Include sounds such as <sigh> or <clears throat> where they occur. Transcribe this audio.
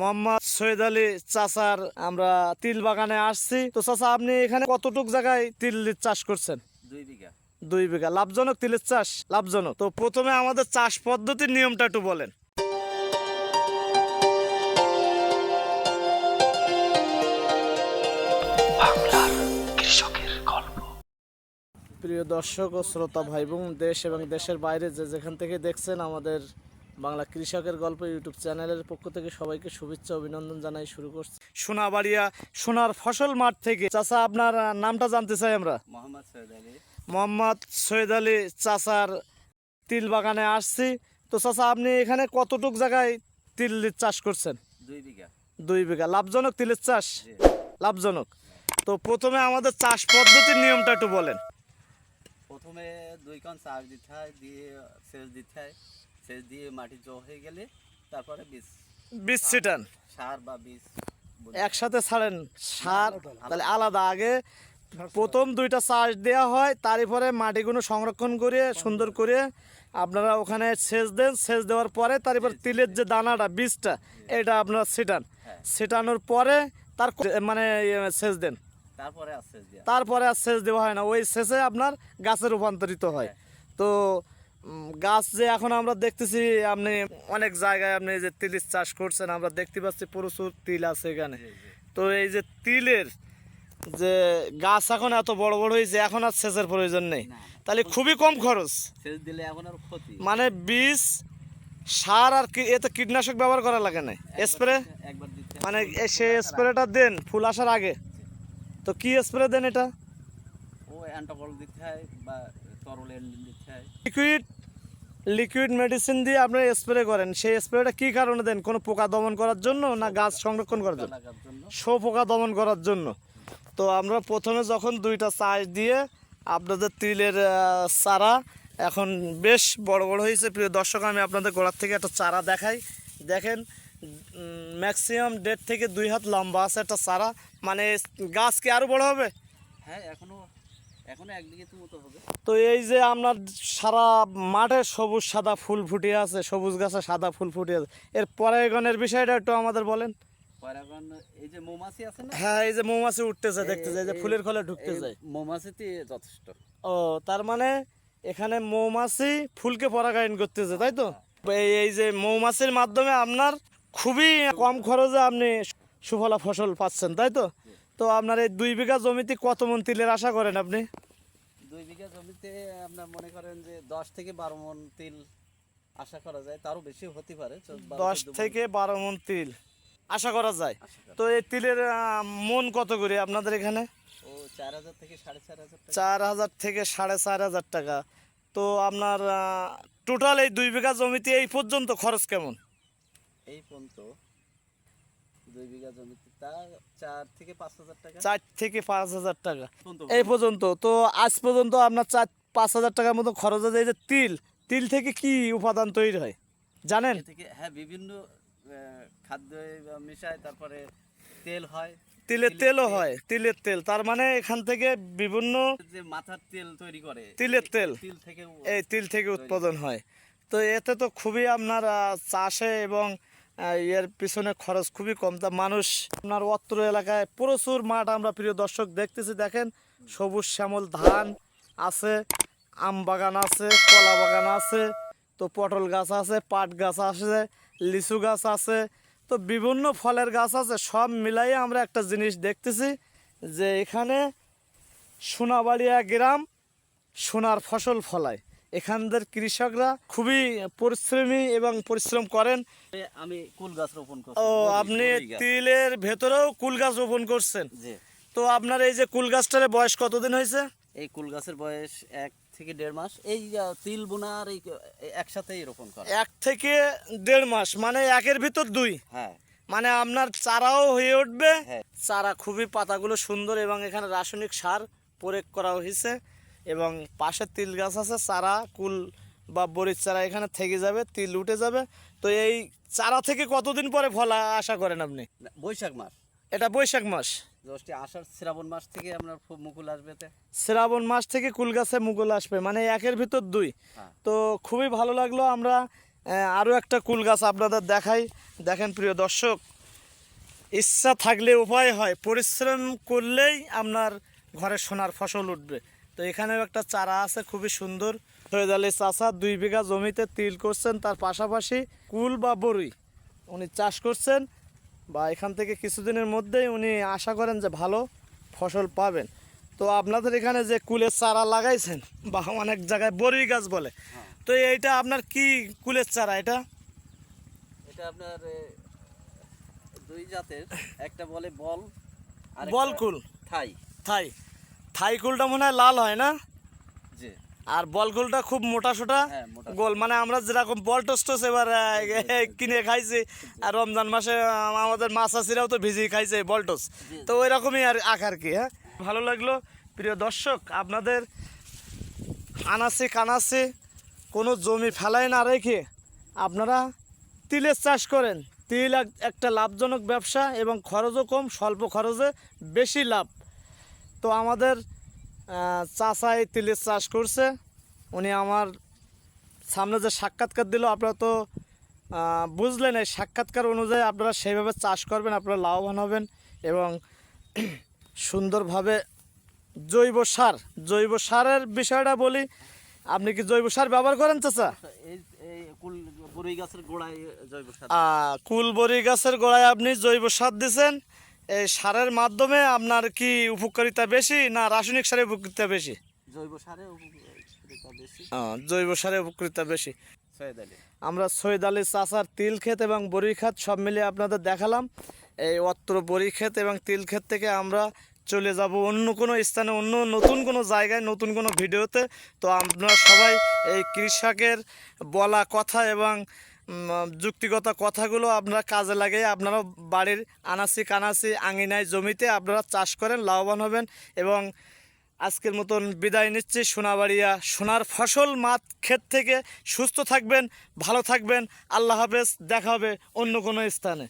মোহাম্মদ সৈয়দ আলী চাচার আমরা তিল বাগানে আসছি। তো চাচা আপনি এখানে কতটুক জায়গায় তিল চাষ করছেন? দুই বিঘা। দুই বিঘা। লাভজনক তিলের চাষ? লাভজনক। তো প্রথমে আমাদের চাষ পদ্ধতির নিয়মটা একটু বলেন। প্রিয় দর্শক ও শ্রোতা ভাই বোন দেশ এবং দেশের বাইরে যে যেখান থেকে দেখছেন আমাদের বাংলা কৃষকের গল্প ইউটিউব চ্যানেলের পক্ষ থেকে সবাইকে শুভেচ্ছা অভিনন্দন জানাই শুরু করছি। সোনাবাড়িয়া সোনার ফসল মাঠ থেকে। চাচা আপনার নামটা জানতে চাই আমরা। মোহাম্মদ সৈয়দ আলী। মোহাম্মদ সৈয়দ আলী চাচার তিল বাগানে আসছি। তো চাচা আপনি এখানে কতটুক জায়গায় তিল চাষ করছেন? দুই বিঘা। দুই বিঘা। লাভজনক তিলের চাষ? লাভজনক। তো প্রথমে আমাদের চাষ পদ্ধতির নিয়মটা একটু বলেন। প্রথমে দুই কান চাষ দিতে হয় দিয়ে সেচ দিতে হয়। সেচ দিয়ে মাটি জো হয়ে গেলে তারপরে বীজ। বীজ ছিটান? সার বা বীজ একসাথে ছাড়েন সার তাহলে আলাদা। আগে প্রথম দুইটা চাষ দেওয়া হয় তারপরে মাটিগুলো সংরক্ষণ করে সুন্দর করে। আপনারা ওখানে সেচ দেন সেচ দেওয়ার পরে তারপর তিলের যে দানাটা বীজটা এটা আপনারা ছিটান। হ্যাঁ। ছিটানোর পরে তার মানে ইয়ে, সেচ দেন। তারপরে আর সেচ দেওয়া তারপরে আর সেচ দেওয়া হয় না। ওই সেচে আপনার গাছে রূপান্তরিত হয়। তো উম, গাছ যে এখন আমরা দেখতেছি আপনি অনেক জায়গায় আপনি যে তিলির চাষ করছেন আমরা দেখতে পাচ্ছি প্রচুর তিল আছে এখানে। তো এই যে তিলের যে গাছ এখন এত বড় বড় হয়েছে এখন আর সেচের প্রয়োজন নেই। তাহলে খুবই কম খরচ। দিলে এখন আর ক্ষতি। মানে বীজ সার আর কি এতে কীটনাশক ব্যবহার করা লাগে না স্প্রে। মানে সেই স্প্রেটা দেন ফুল আসার আগে। তো কি স্প্রে দেন এটা? ও অ্যান্টাবল দিতে হয় বা লিকুইড লিকুইড মেডিসিন দিয়ে আপনি স্প্রে করেন। সেই স্প্রেটা কি কারণে দেন? কোনো পোকা দমন করার জন্য না গাছ সংরক্ষণ করার জন্য? শো পোকা দমন করার জন্য। তো আমরা প্রথমে যখন দুইটা চাষ দিয়ে আপনাদের তিলের চারা এখন বেশ বড় বড় হয়েছে। প্রিয় দর্শক আমি আপনাদের গোড়ার থেকে একটা চারা দেখাই। দেখেন ম্যাক্সিমাম দেড় থেকে দুই হাত লম্বা আছে একটা চারা। মানে গাছ কি আরও বড় হবে? হ্যাঁ এখনও এখনও একদিকে তো এই যে আপনার সারা মাঠে সবুজ সাদা ফুল ফুটিয়ে আছে সবুজ গাছে সাদা ফুল ফুটিয়ে আছে। এর পরাগণের বিষয়টা একটু আমাদের বলেন। এই যে মৌমাছি আছে না? হ্যাঁ এই যে মৌমাছি উঠতেছে দেখতেছে এই যে ফুলের খোলে ঢুকতে যায় মৌমাছিতে যথেষ্ট। ও তার মানে এখানে মৌমাছি ফুলকে পরাগায়ন করতেছে তাই তো? এই এই যে মৌমাছির মাধ্যমে আপনার খুবই কম খরচে আপনি সুফলা ফসল পাচ্ছেন তাই তো? তো আপনার এই দুই বিঘা জমিতে কত মন তিলের আশা করেন আপনি? দুই বিঘা জমিতে আপনার মনে করেন যে দশ থেকে বারো মন তিল আশা করা যায় তারও বেশি হতে পারে দশ থেকে বারো মন তিল আশা করা যায়। তো এই তিলের মন কত করে আপনাদের এখানে? চার হাজার থেকে সাড়ে চার হাজার টাকা। তো আপনার টোটাল এই দুই বিঘা জমিতে এই পর্যন্ত খরচ কেমন? এই পর্যন্ত দুই বিঘা জমিতে তা চার থেকে পাঁচ হাজার টাকা? চার থেকে পাঁচ হাজার টাকা। এই পর্যন্ত। তো আজ পর্যন্ত আপনার চার পাঁচ হাজার টাকার মতো খরচ হয়ে যায় এই যে তিল তিল থেকে কি উপাদান তৈরি হয়? জানেন? থেকে হ্যাঁ বিভিন্ন খাদ্য মিশায় তারপরে তেল হয়। তিলের তেলও হয় তিলের তেল। তার মানে এখান থেকে বিভিন্ন যে মাথার তেল তৈরি করে তিলের তেল। তিল থেকে এই তিল থেকে উৎপাদন হয়। তো এতে তো খুবই আপনার চাষে এবং এর পিছনে খরচ খুবই কম। তা মানুষ আপনার অত্র এলাকায় প্রচুর মাঠ আমরা প্রিয় দর্শক দেখতেছি। দেখেন, সবুজ শ্যামল ধান আছে, আম বাগান আছে, কলা বাগান আছে, তো পটল গাছ আছে, পাট গাছ আছে, লিচু গাছ আছে, তো বিভিন্ন ফলের গাছ আছে। সব মিলাইয়ে আমরা একটা জিনিস দেখতেছি যে এখানে সোনাবাড়িয়া গ্রাম সোনার ফসল ফলায়। এখানদের কৃষকরা খুবই পরিশ্রমী এবং পরিশ্রম করেন। আমি কুল গাছ রোপণ করছি। ও আপনি তিলের ভেতরেও কুল গাছ রোপণ করছেন। তো আপনার এই যে কুল গাছটার বয়স কতদিন হয়েছে? এই কুল গাছের বয়স এক থেকে দেড় মাস। এই তিল বোনার এই একসাথেই রোপণ করা। এক থেকে দেড় মাস মানে একের ভিতর দুই। হ্যাঁ। মানে আপনার চারাও হয়ে উঠবে। হ্যাঁ। চারা খুবই পাতাগুলো সুন্দর এবং এখানে রাসায়নিক সার প্রয়োগ করা হয়েছে। এবং পাশে তিল গাছ আছে চারা কুল বা বড়ির চারা এখানে থেকে যাবে তিল উঠে যাবে। তো এই চারা থেকে কতদিন পরে ফল আশা করেন আপনি? বৈশাখ মাস। এটা বৈশাখ মাস। আষাঢ় শ্রাবণ মাস থেকে আপনার মুকুল আসবে শ্রাবণ মাস থেকে কুল গাছে মুকুল আসবে মানে একের ভিতর দুই। হ্যাঁ। তো খুবই ভালো লাগল আমরা আরও একটা কুল গাছ আপনাদের দেখাই। দেখেন প্রিয় দর্শক ইচ্ছা থাকলে উপায় হয় পরিশ্রম করলেই আপনার ঘরে সোনার ফসল উঠবে। তো এখানেও একটা চারা আছে খুবই সুন্দর। সৈয়দ আলী চাষা দুই বিঘা জমিতে তিল করছেন তার পাশাপাশি কুল বা বরুই উনি চাষ করছেন বা এখান থেকে কিছুদিনের মধ্যেই উনি আশা করেন যে ভালো ফসল পাবেন। তো আপনাদের এখানে যে কুলের চারা লাগাইছেন বা অনেক জায়গায় বরুই গাছ বলে। তো এইটা আপনার কি কুলের চারা এটা? এটা আপনার দুই জাতের একটা বলে বল আর বল কুল। থাই। থাই। থাই কুলটা মনে হয় লাল হয় না? আর বল গোলটা খুব মোটা সোটা? হ্যাঁ, গোল মানে আমরা যেরকম বল টোস্টোস এবার <laughs> কিনে খাইছি আর রমজান মাসে আমাদের মাছাছিরাও তো ভিজিয়ে খাইছে বলটোস। তো ওই রকমই আর আকার কি হ্যাঁ? ভালো লাগল প্রিয় দর্শক আপনাদের আনাসে কানাসে কোনো জমি ফেলায় না রেখে আপনারা তিলের চাষ করেন। তিল এক- একটা লাভজনক ব্যবসা এবং খরচও কম স্বল্প খরচে বেশি লাভ। তো আমাদের এই তিলের চাষ করছে। উনি আমার সামনে যে সাক্ষাৎকার দিল আপনারা তো বুঝলেন এই সাক্ষাৎকার অনুযায়ী আপনারা সেইভাবে চাষ করবেন আপনারা লাভবান হবেন এবং <clears throat> সুন্দরভাবে জৈব সার জৈব সারের বিষয়টা বলি আপনি কি জৈব সার ব্যবহার করেন চাচা? এই এই কুল বড়ই গাছের গোড়ায় জৈব সার। কুলবরি গাছের গোড়ায় আপনি জৈব সার দিছেন এই সারের মাধ্যমে আপনার কি উপকারিতা বেশি না রাসায়নিক সারের উপকারিতা বেশি? জৈব সারে উপকারিতা বেশি। আহ, জৈব সারের উপকারিতা বেশি। আমরা সৈয়দ আলী চাষার তিল ক্ষেত এবং বড়ি ক্ষেত সব মিলিয়ে আপনাদের দেখালাম। এই অত্র বড়ি ক্ষেত এবং তিল ক্ষেত থেকে আমরা চলে যাব অন্য কোনো স্থানে অন্য নতুন কোনো জায়গায় নতুন কোনো ভিডিওতে। তো আপনারা সবাই এই কৃষকের বলা কথা এবং যুক্তিগত কথাগুলো আপনারা কাজে লাগিয়ে আপনারা বাড়ির আনাসি কানাসি আঙিনায় জমিতে আপনারা চাষ করেন, লাভবান হবেন এবং আজকের মতন বিদায় নিচ্ছি। সোনাবাড়িয়া সোনার ফসল মাত ক্ষেত থেকে সুস্থ থাকবেন, ভালো থাকবেন। আল্লাহ হাফেজ, দেখা হবে অন্য কোনো স্থানে।